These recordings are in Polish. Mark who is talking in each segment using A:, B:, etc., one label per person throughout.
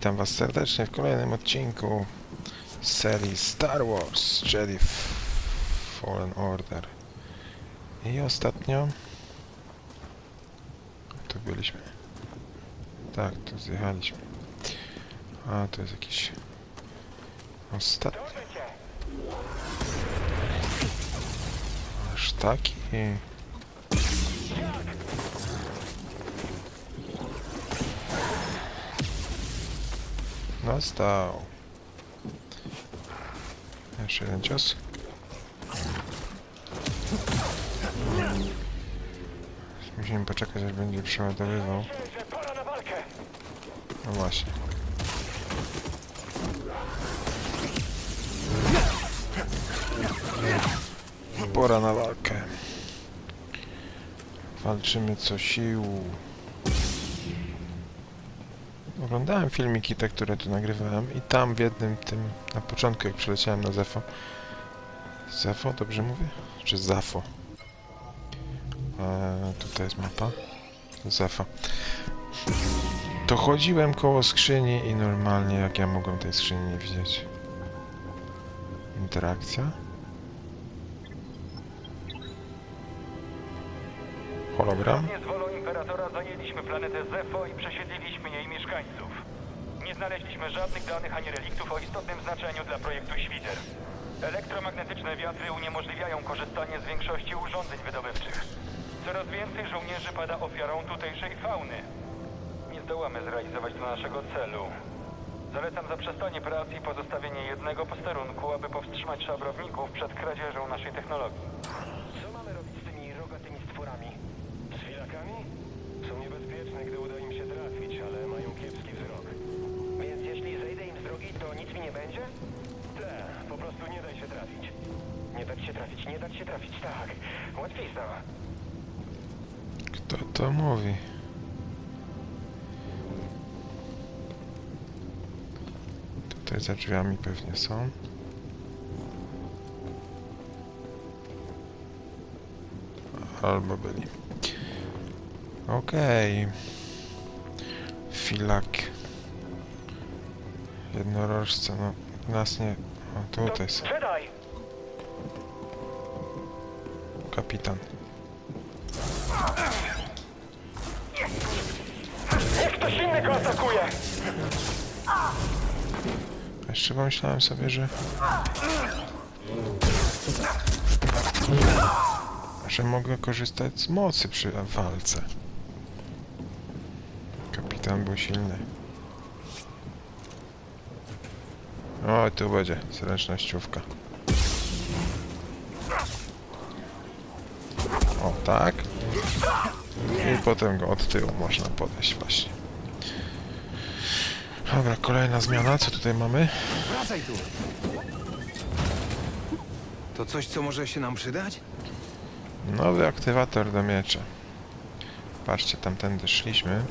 A: Witam Was serdecznie w kolejnym odcinku serii Star Wars Jedi Fallen Order. I ostatnio... Tu byliśmy. Tak, tu zjechaliśmy. A, to jest jakiś... Ostatni. Aż taki... Dostał. Jeszcze jeden cios. Musimy poczekać, aż będzie przeładowywał. No właśnie. Pora na walkę. Walczymy co sił. Oglądałem filmiki te, które tu nagrywałem i tam w jednym tym, na początku jak przyleciałem na Zefo. Zefo, dobrze mówię? Czy Zafo? Eee, tutaj jest mapa. Zefo. To chodziłem koło skrzyni i normalnie jak ja mogłem tej skrzyni nie widzieć. Interakcja? Hologram?
B: Imperatora zajęliśmy planetę Zefo i przesiedliliśmy jej mieszkańców. Nie znaleźliśmy żadnych danych ani reliktów o istotnym znaczeniu dla projektu Świder. Elektromagnetyczne wiatry uniemożliwiają korzystanie z większości urządzeń wydobywczych. Coraz więcej żołnierzy pada ofiarą tutejszej fauny. Nie zdołamy zrealizować tu naszego celu. Zalecam zaprzestanie pracy i pozostawienie jednego posterunku, aby powstrzymać szabrowników przed kradzieżą naszej technologii.
C: Co mamy robić z tymi rogatymi stworami? Z filakami? Są niebezpieczne, gdy uda im się trafić, ale mają kiepski wzrok. Więc jeśli zejdę im z drogi, to nic mi nie będzie? Te, po prostu nie daj się trafić. Nie dać się trafić, nie dać się trafić, tak. Łatwizna.
A: Kto to mówi? Tutaj za drzwiami pewnie są. Albo byli. Okej. Filak. Jednorożce, no nas nie... O, tutaj są.
B: Jedi!
A: Kapitan.
B: Ktoś inny go atakuje!
A: Jeszcze pomyślałem sobie, że... Że mogę korzystać z mocy przy walce. Kapitan był silny. O, tu będzie zręcznościówka. O, tak. I potem go od tyłu można podejść właśnie. Dobra, kolejna zmiana. Co tutaj mamy?
D: Wracaj tu! To coś, co może się nam przydać?
A: Nowy aktywator do miecza. Patrzcie, tamtędy szliśmy.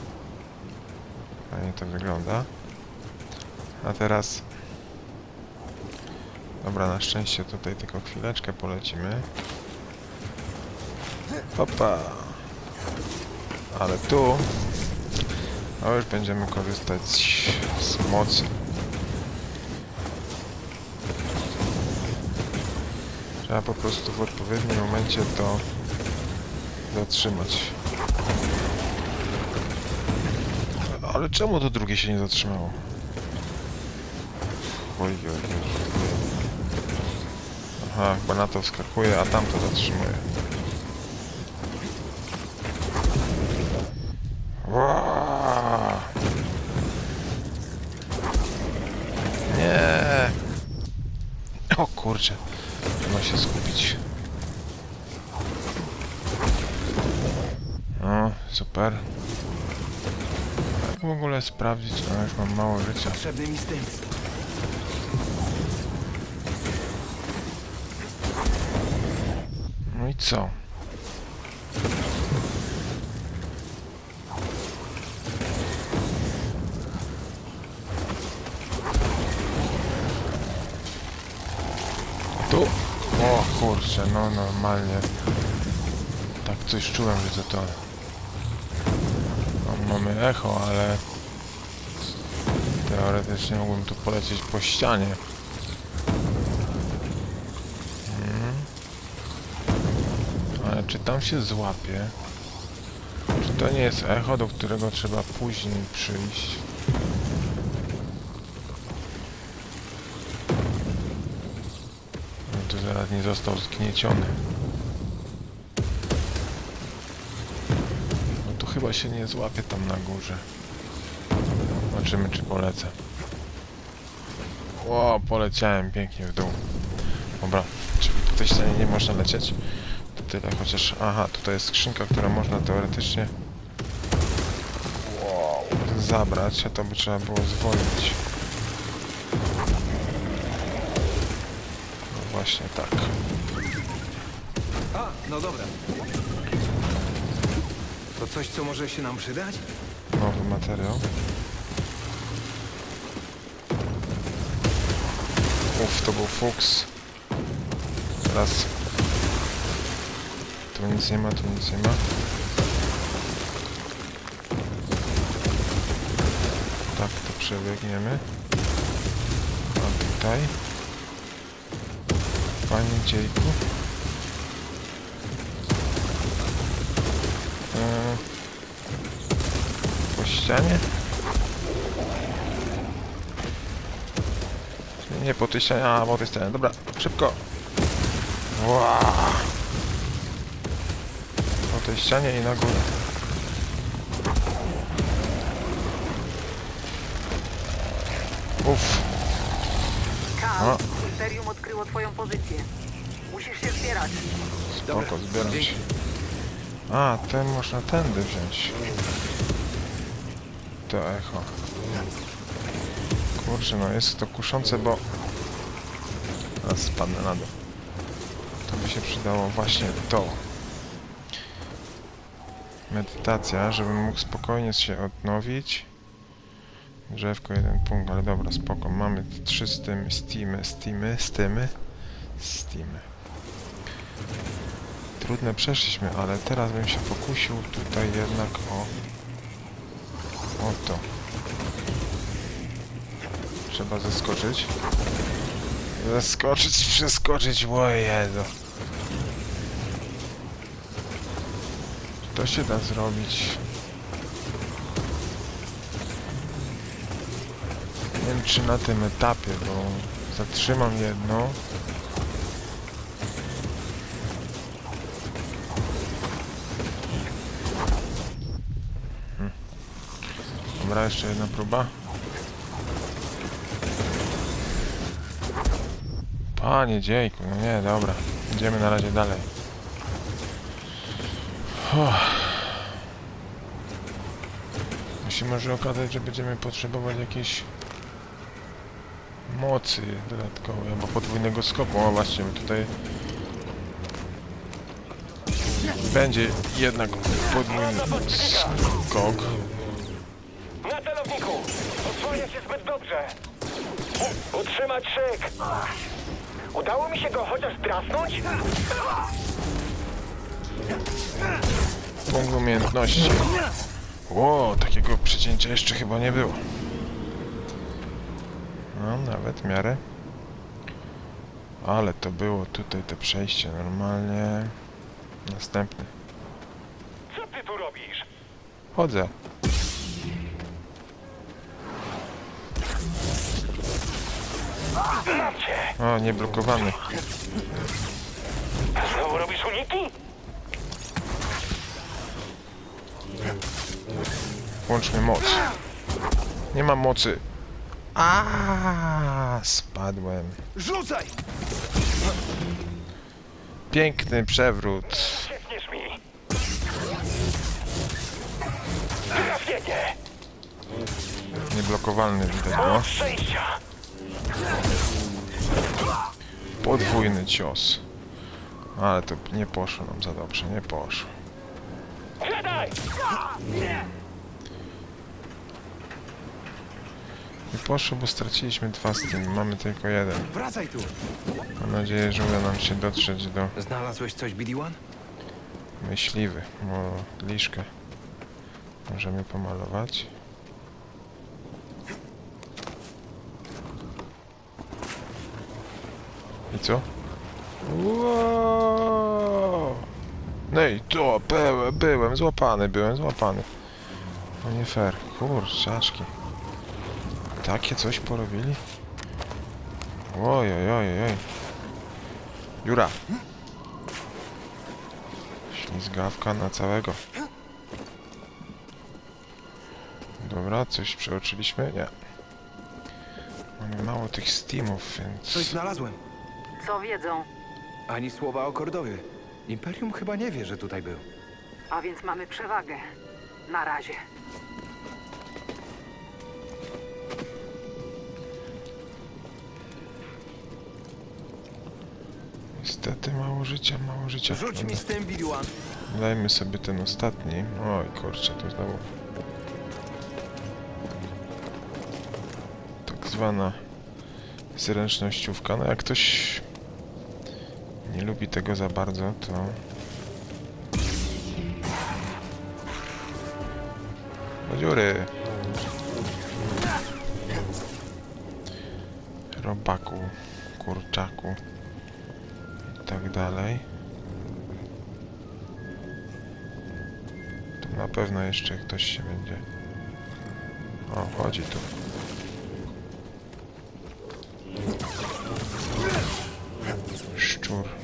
A: Fajnie to wygląda. A teraz... Dobra, na szczęście tutaj tylko chwileczkę polecimy. Opa! Ale tu... No już będziemy korzystać z mocy. Trzeba po prostu w odpowiednim momencie to zatrzymać. Ale czemu to drugie się nie zatrzymało? Oj, oj, oj. Aha, chyba na to wskakuje, a tamto zatrzymuje. Ła! Nie! O kurczę. Trzeba się skupić. O, super. Sprawdzić? No już mam mało życia.
D: Potrzebny mi.
A: No i co? Tu? O kurczę, no normalnie. Tak coś czułem, że to to. No, mamy echo, ale Teoretycznie mógłbym tu polecieć po ścianie. Mhm. Ale czy tam się złapie? Czy to nie jest echo, do którego trzeba później przyjść? No to zaraz nie został zgnieciony. No to chyba się nie złapie tam na górze. Zobaczymy czy polecę. O, poleciałem pięknie w dół. Dobra, czyli tej ścianie nie można lecieć. To tyle, chociaż... Aha, tutaj jest skrzynka, która można teoretycznie... Wow, zabrać, a to by trzeba było zwolnić. No właśnie tak.
D: A, no dobra. To coś, co może się nam przydać?
A: Nowy materiał. Uff, to był fuks. Teraz... Tu nic nie ma, tu nic nie ma. Tak, to przebiegniemy. A tutaj... Panie dziejku. Eee, po ścianie? Nie, po tej ścianie, a po tej ścianie. Dobra, szybko. Wow. Po tej ścianie i na górę. Uff,
E: Kal,
A: A.
E: Imperium odkryło twoją pozycję. Musisz się zbierać.
A: spoko, zbieram się. A, ten można tędy wziąć. To echo. Kurczę, no jest to kuszące, bo... A, spadnę na dół. To by się przydało właśnie to. Medytacja, żebym mógł spokojnie się odnowić. Drzewko, jeden punkt, ale dobra, spoko. Mamy trzy stymy, steamy, steamy, stymy, steamy. Trudne przeszliśmy, ale teraz bym się pokusił tutaj jednak o... O to. Trzeba zeskoczyć. Zeskoczyć, przeskoczyć, o Jezu. To się da zrobić. Nie wiem czy na tym etapie, bo zatrzymam jedno. Dobra, jeszcze jedna próba. Panie dziejku, no nie, dobra. Idziemy na razie dalej. Uff. Się może okazać, że będziemy potrzebować jakiejś mocy dodatkowej, albo podwójnego skoku. O właśnie, tutaj będzie jednak podwójny skok.
C: Na celowniku! Osłania się zbyt dobrze! Utrzymać szyk! Udało mi się go chociaż drasnąć?
A: Punkt umiejętności. Ło, takiego przecięcia jeszcze chyba nie było. No, nawet w miarę. Ale to było tutaj te przejście normalnie. Następny.
C: Co ty tu robisz?
A: Chodzę. O, nieblokowany.
C: Znowu robisz uniki?
A: Włączmy moc. Nie mam mocy. A, spadłem.
D: Rzucaj!
A: Piękny przewrót.
C: Ciekniesz mi! Trafienie!
A: Nieblokowalny widać.
C: Od przejścia!
A: Podwójny cios. Ale to nie poszło nam za dobrze, nie poszło. Nie poszło, bo straciliśmy dwa z tym. Mamy tylko jeden.
D: Wracaj tu!
A: Mam nadzieję, że uda nam się dotrzeć do
D: Znalazłeś coś, BD-1?
A: myśliwy, bo liszkę możemy pomalować. I co? No i to, byłem, byłem złapany, byłem złapany. No nie fair, kurczaczki. Takie coś porobili? Oj. Jura. Ślizgawka na całego. Dobra, coś przeoczyliśmy? Nie. Mamy mało tych Steamów,
D: Coś
A: więc...
D: znalazłem.
E: Co wiedzą?
D: Ani słowa o Kordowie. Imperium chyba nie wie, że tutaj był.
E: A więc mamy przewagę. Na razie.
A: Niestety mało życia, mało życia.
D: Rzuć mi z tym, BD-1.
A: Dajmy sobie ten ostatni. Oj, kurczę, to znowu... Tak zwana zręcznościówka. No jak ktoś nie lubi tego za bardzo, to... Do dziury! Robaku, kurczaku i tak dalej. Tu na pewno jeszcze ktoś się będzie. O, chodzi tu. Szczur.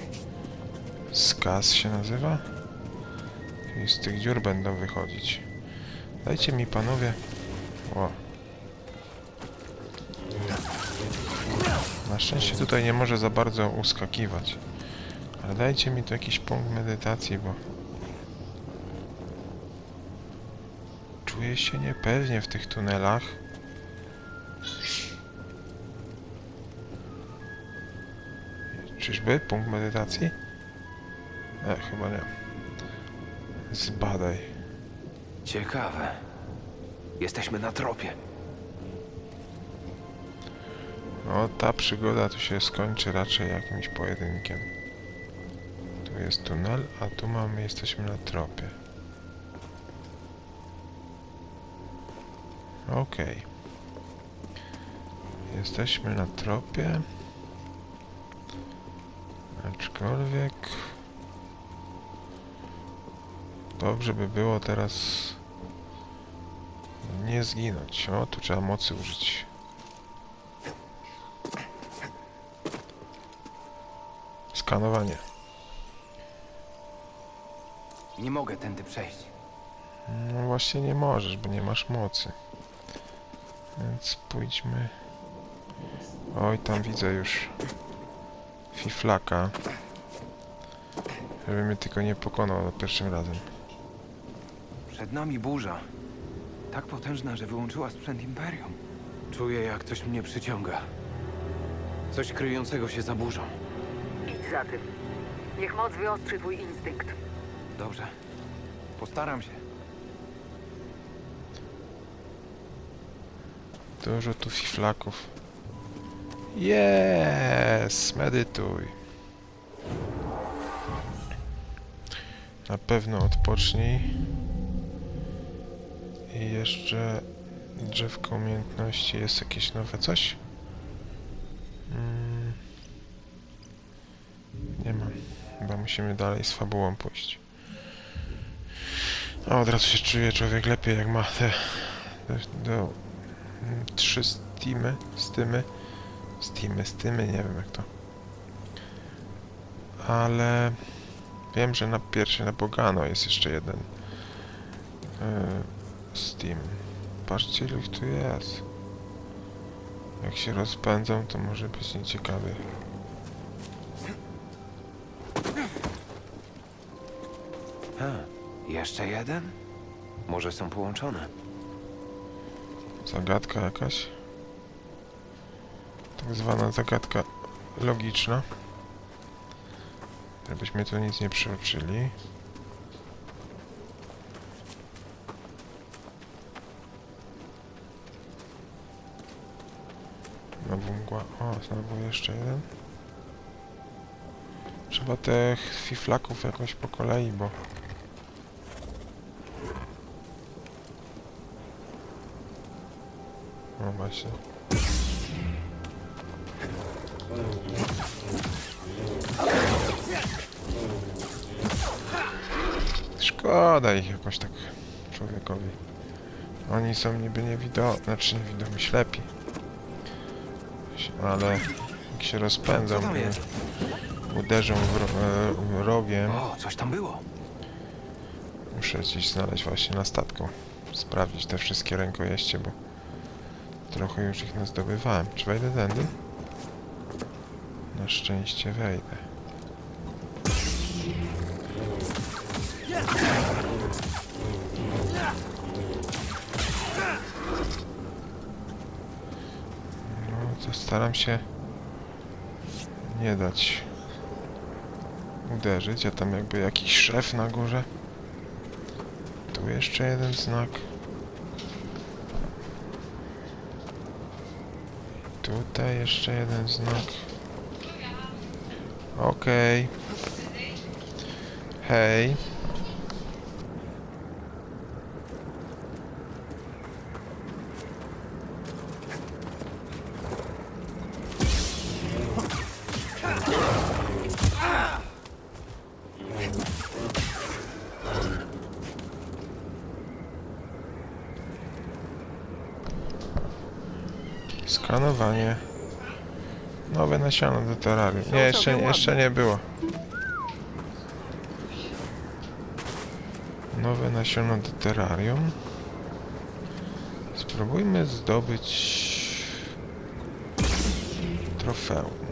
A: Skaz się nazywa? I z tych dziur będą wychodzić. Dajcie mi panowie. O. Na szczęście tutaj nie może za bardzo uskakiwać. Ale dajcie mi tu jakiś punkt medytacji, bo Czuję się niepewnie w tych tunelach. Czyżby punkt medytacji? E, chyba nie. Zbadaj.
D: Ciekawe. Jesteśmy na tropie.
A: No, ta przygoda tu się skończy raczej jakimś pojedynkiem. Tu jest tunel, a tu mamy, jesteśmy na tropie. Okej. Jesteśmy na tropie. Aczkolwiek... Dobrze by było teraz... Nie zginąć. O, tu trzeba mocy użyć. Skanowanie.
D: Nie mogę tędy przejść.
A: No właśnie nie możesz, bo nie masz mocy. Więc pójdźmy. Oj, tam widzę już fiflaka. Żeby mnie tylko nie pokonał za pierwszym razem.
D: Przed nami burza. Tak potężna, że wyłączyła sprzęt Imperium. Czuję, jak coś mnie przyciąga. Coś kryjącego się za burzą.
E: Idź za tym. Niech moc wyostrzy twój instynkt.
D: Dobrze. Postaram się.
A: Dużo tu fiflaków. Yes! Medytuj. Na pewno odpocznij. I jeszcze drzewko umiejętności. Jest jakieś nowe coś? Mm. Nie mam. Chyba musimy dalej z fabułą pójść. A od razu się czuje człowiek lepiej jak ma te do, do trzy steamy, steamy, steamy, steamy, nie wiem jak to. Ale wiem, że na pierwszy na Bogano jest jeszcze jeden yy, Steam. Patrzcie ile ich tu jest. Jak się rozpędzą, to może być nieciekawie.
D: Ha, jeszcze jeden? Może są połączone?
A: Zagadka jakaś. Tak zwana zagadka logiczna. Żebyśmy tu nic nie przeoczyli. mgła. O, znowu jeszcze jeden. Trzeba tych fiflaków jakoś po kolei, bo... O, właśnie. Szkoda ich jakoś tak człowiekowi. Oni są niby niewidomi, znaczy niewidomi, ślepi. Ale jak się
D: jest?
A: uderzą w ro e, rogiem,
D: O, coś tam było.
A: muszę gdzieś znaleźć właśnie na statku. Sprawdzić te wszystkie rękojeście, bo trochę już ich nazdobywałem. Czy wejdę tędy? Na szczęście wejdę. Się nie dać uderzyć, a tam jakby jakiś szef na górze. Tu jeszcze jeden znak. Tutaj jeszcze jeden znak. Okej. Hej. Skanowanie. Nowe nasiona do terrarium. Nie, jeszcze, jeszcze nie było. Nowe nasiona do terrarium. Spróbujmy zdobyć trofeum.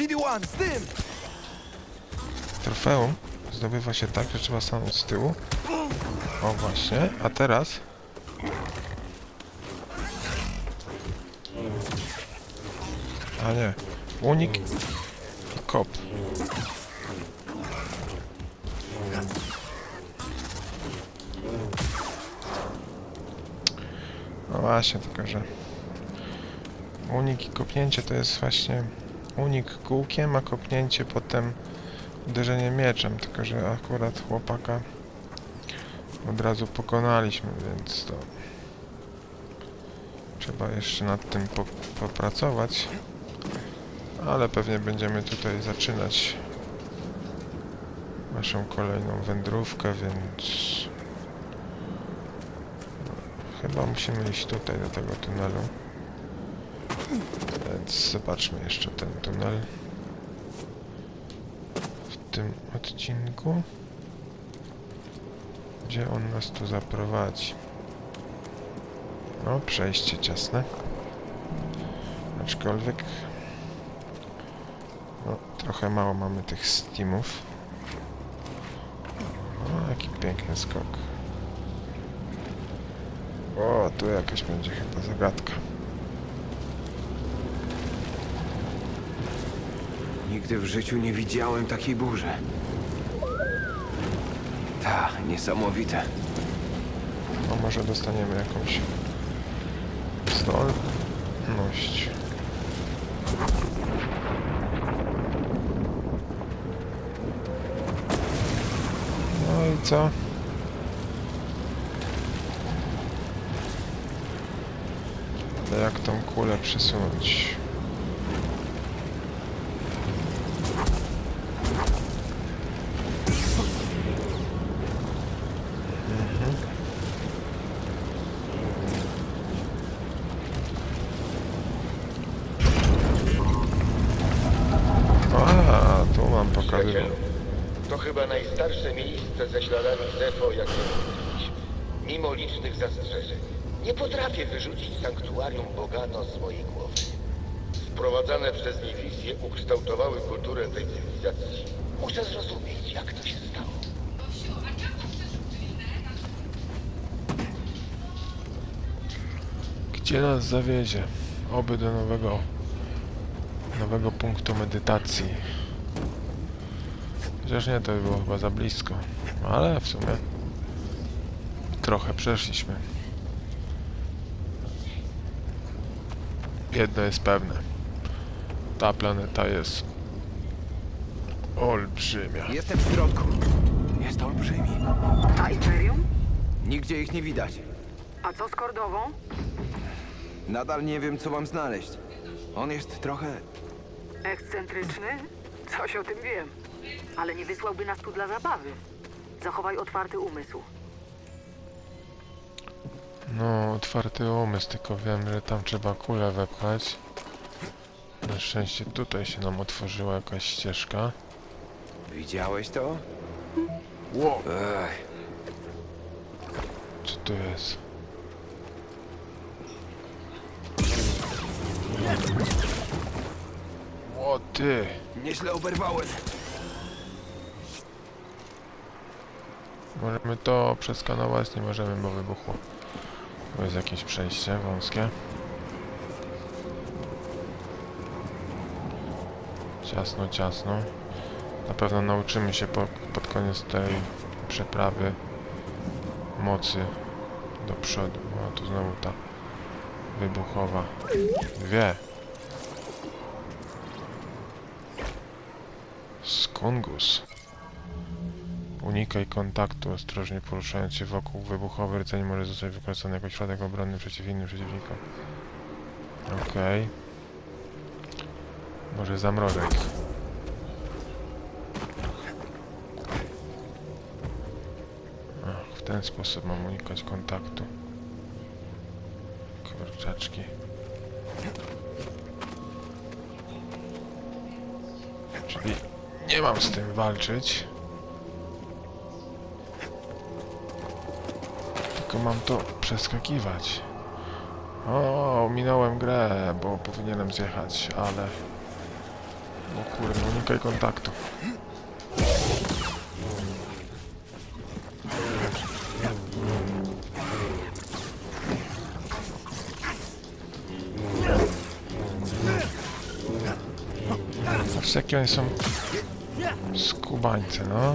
D: BD-1, z tym!
A: Trofeum zdobywa się tak, że trzeba stanąć z tyłu. O właśnie, a teraz... A nie, unik i kop. No właśnie, tylko że unik i kopnięcie to jest właśnie unik kółkiem, a kopnięcie potem uderzenie mieczem, tylko że akurat chłopaka od razu pokonaliśmy, więc to trzeba jeszcze nad tym po, popracować, ale pewnie będziemy tutaj zaczynać naszą kolejną wędrówkę, więc chyba musimy iść tutaj do tego tunelu. Więc zobaczmy jeszcze ten tunel w tym odcinku. Gdzie on nas tu zaprowadzi? No, przejście ciasne. Aczkolwiek... No, trochę mało mamy tych steamów. O, jaki piękny skok. O, tu jakaś będzie chyba zagadka.
D: Nigdy w życiu nie widziałem takiej burzy. Ta, niesamowite.
A: No może dostaniemy jakąś zdolność. No i co? Ale jak tą kulę przesunąć?
F: Wyrzucić sanktuarium Bogano z mojej głowy. Wprowadzane przez nie wizje ukształtowały kulturę tej cywilizacji. Muszę zrozumieć, jak to się stało.
A: Gdzie nas zawiedzie? Oby do nowego nowego punktu medytacji. Chociaż nie, to by było chyba za blisko. Ale w sumie trochę przeszliśmy. Jedno jest pewne. Ta planeta jest olbrzymia.
D: Jestem w środku. Jest olbrzymi.
E: A Imperium?
D: Nigdzie ich nie widać.
E: A co z Kordową?
D: Nadal nie wiem, co mam znaleźć. On jest trochę...
E: Ekscentryczny? Coś o tym wiem. Ale nie wysłałby nas tu dla zabawy. Zachowaj otwarty umysł.
A: No, otwarty umysł, tylko wiem, że tam trzeba kulę wepchać. Na szczęście tutaj się nam otworzyła jakaś ścieżka.
D: Widziałeś to?
A: Wow.
D: Ech,
A: Co tu jest? O ty!
D: nieźle oberwałem.
A: Możemy to przeskanować, nie możemy, bo wybuchło. To jest jakieś przejście wąskie. Ciasno, ciasno. Na pewno nauczymy się po, pod koniec tej przeprawy mocy do przodu. O, tu znowu ta wybuchowa. Dwie. Skungus. Unikaj kontaktu, ostrożnie poruszając się wokół. Wybuchowy rdzeń może zostać wykorzystany jako środek obronny przeciw innym przeciwnikom. Okej. Może zamrożę ich. Ach, w ten sposób mam unikać kontaktu. Kurczaczki. Czyli nie mam z tym walczyć. Tylko mam to przeskakiwać. O, minąłem grę, bo powinienem zjechać, ale... O kurde, unikaj kontaktu. Patrzcie jakie oni są skubańce, no.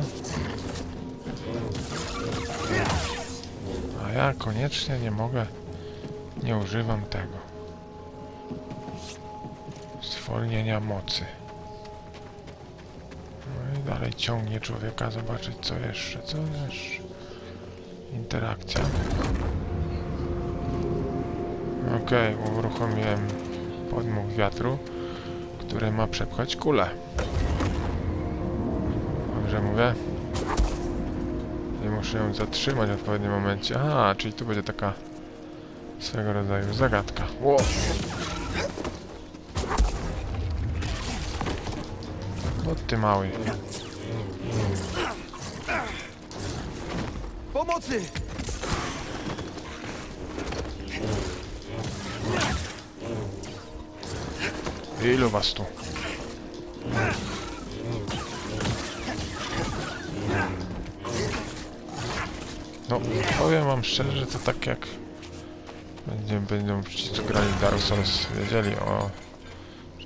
A: Ja koniecznie nie mogę, nie używam tego. Zwolnienia mocy. No i dalej ciągnie człowieka zobaczyć co jeszcze, co jeszcze. Interakcja. Okej, uruchomiłem podmuch wiatru, który ma przepchać kulę. Dobrze mówię? I muszę ją zatrzymać w odpowiednim momencie. Aha, czyli tu będzie taka swego rodzaju zagadka. Ło! O ty mały.
D: Pomocy!
A: Ilu was tu? No, powiem wam szczerze, że to tak jak będziemy, będą wszyscy grali Dark Souls, wiedzieli o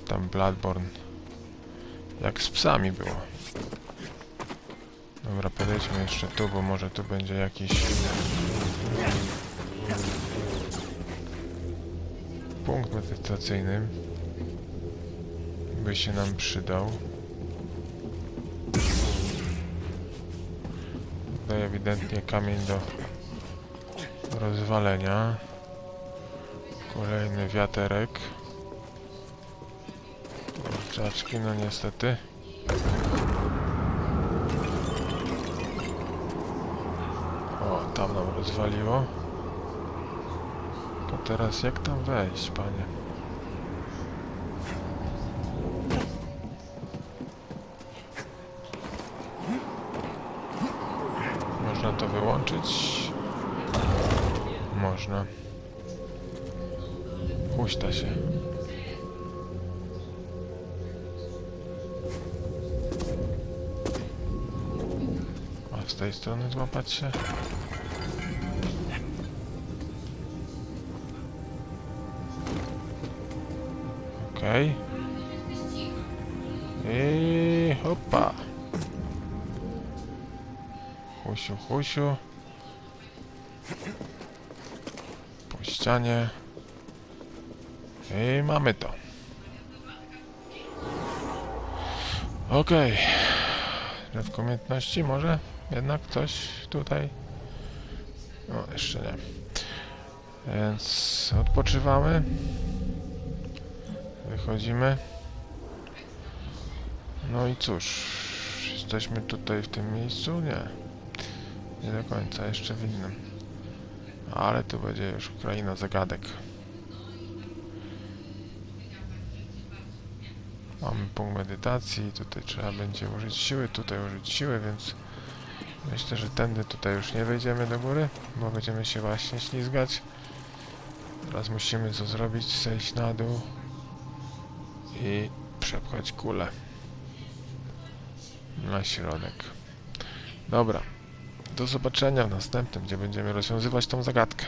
A: tam Bloodborne. Jak z psami było. Dobra, podejdźmy jeszcze tu, bo może tu będzie jakiś punkt medytacyjny by się nam przydał. Ewidentnie kamień do rozwalenia. Kolejny wiaterek. Kurczaczki, no niestety. O, tam nam rozwaliło. To teraz jak tam wejść, panie? Można to wyłączyć? Można. Huśta się. A z tej strony złapać się? Okej. I hopa. Husiu, husiu. Po ścianie. I mamy to. Okej. Okay. umiejętności może? Jednak coś tutaj? No, jeszcze nie. Więc odpoczywamy. Wychodzimy. No i cóż, jesteśmy tutaj w tym miejscu? Nie. Nie do końca, jeszcze w innym. Ale tu będzie już kraina zagadek. Mamy punkt medytacji, tutaj trzeba będzie użyć siły, tutaj użyć siły, więc myślę, że tędy tutaj już nie wejdziemy do góry, bo będziemy się właśnie ślizgać. Teraz musimy co zrobić? Zejść na dół i przepchać kulę na środek. Dobra. Do zobaczenia w następnym, gdzie będziemy rozwiązywać tą zagadkę.